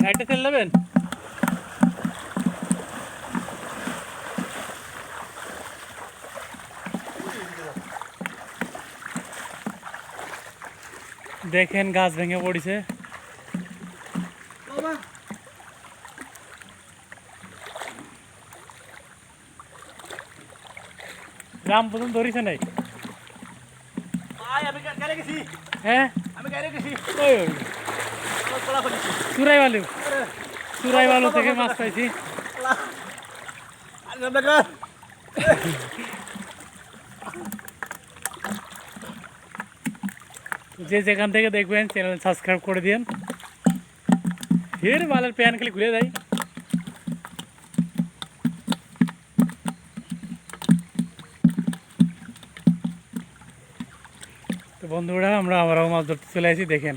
সাইডে তেল নেবেন? দেখেন গাছ ভেঙে পড়েছে। গ্রাম পর্যন্ত ধরিছে নাই? আমি গেছি? হ্যাঁ? আমি গেছি? চুরাই বালু চুরাই বালু থেকে মাছ পাইছি। যে যেখান থেকে দেখবেন চ্যানেল সাবস্ক্রাইব করে দিন ফের বালের প্যান খালি ঘুরে দেয়। তো বন্ধুরা, আমরা আমরাও মাছ ধরতে চলে আসি, দেখেন।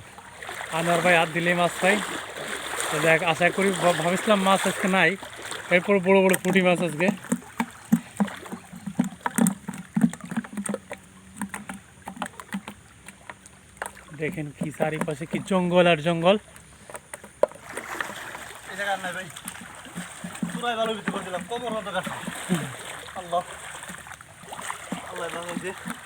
আনোয়ার ভাই হাত দিলেই মাছ পাই। তো দেখ আশা করি ভাব- ভাবছিলাম মাছ আজকে নাই। এরপর বড় বড় পুঁটি মাছ আজকে। দেখেন কি চারিপাশে কি জঙ্গল আর জঙ্গল। ভালো দিলাম কবর আল্লাহ। আল্লাহ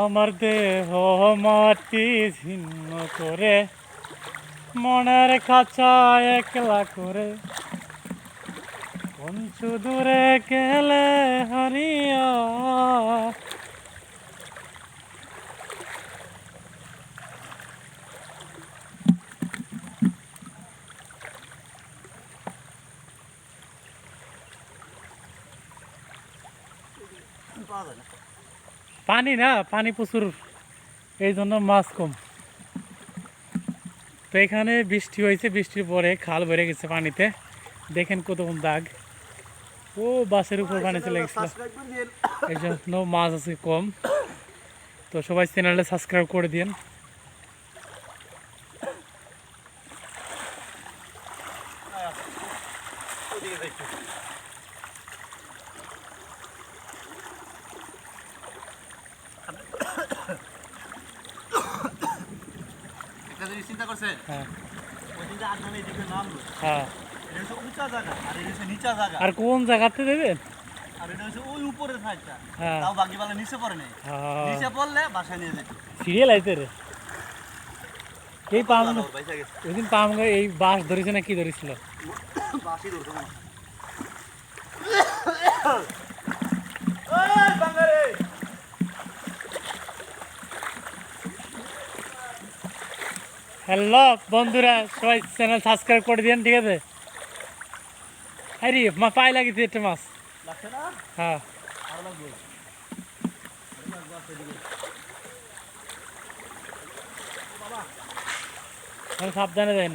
আমার দেহ মাটি ছিন্ন করে মনের খাঁচা একলা করে। পঞ্চু দূরে গেলে হারিয়া। পানি না, পানি প্রচুর। এই জন্য মাছ কম। তো এখানে বৃষ্টি হয়েছে, বৃষ্টির পরে খাল বেড়ে গেছে পানিতে। দেখেন কত কম দাগ। ও বাসের উপর পানি চলে গেছিল এই জন্য মাছ আছে কম। তো সবাই চ্যানেলটা সাবস্ক্রাইব করে দিন ওদিকে দেখছি একটা জিনিস চিন্তা করছেন হ্যাঁ ওই দিন যে এদিকে নামলো হ্যাঁ এটা হচ্ছে উঁচা জায়গা আর এটা হচ্ছে নিচা জায়গা আর কোন জায়গাতে দেবেন আর এটা হচ্ছে ওই উপরের সাইডটা হ্যাঁ তাও বাকি বেলা নিচে পড়ে নেই হ্যাঁ নিচে পড়লে বাসায় নিয়ে যেত সিরিয়াল আইতে রে এই পাম ওই দিন পাম এই বাস ধরেছে না কি ধরেছিল ধরতো না ওই বাঙালি হ্যালো বন্ধুরা সবাই চ্যানেল সাবস্ক্রাইব করে দিন ঠিক আছে? আরে মা পায়ে লাগিয়েছে একটা মাছ। হ্যাঁ। সাবধানে দেন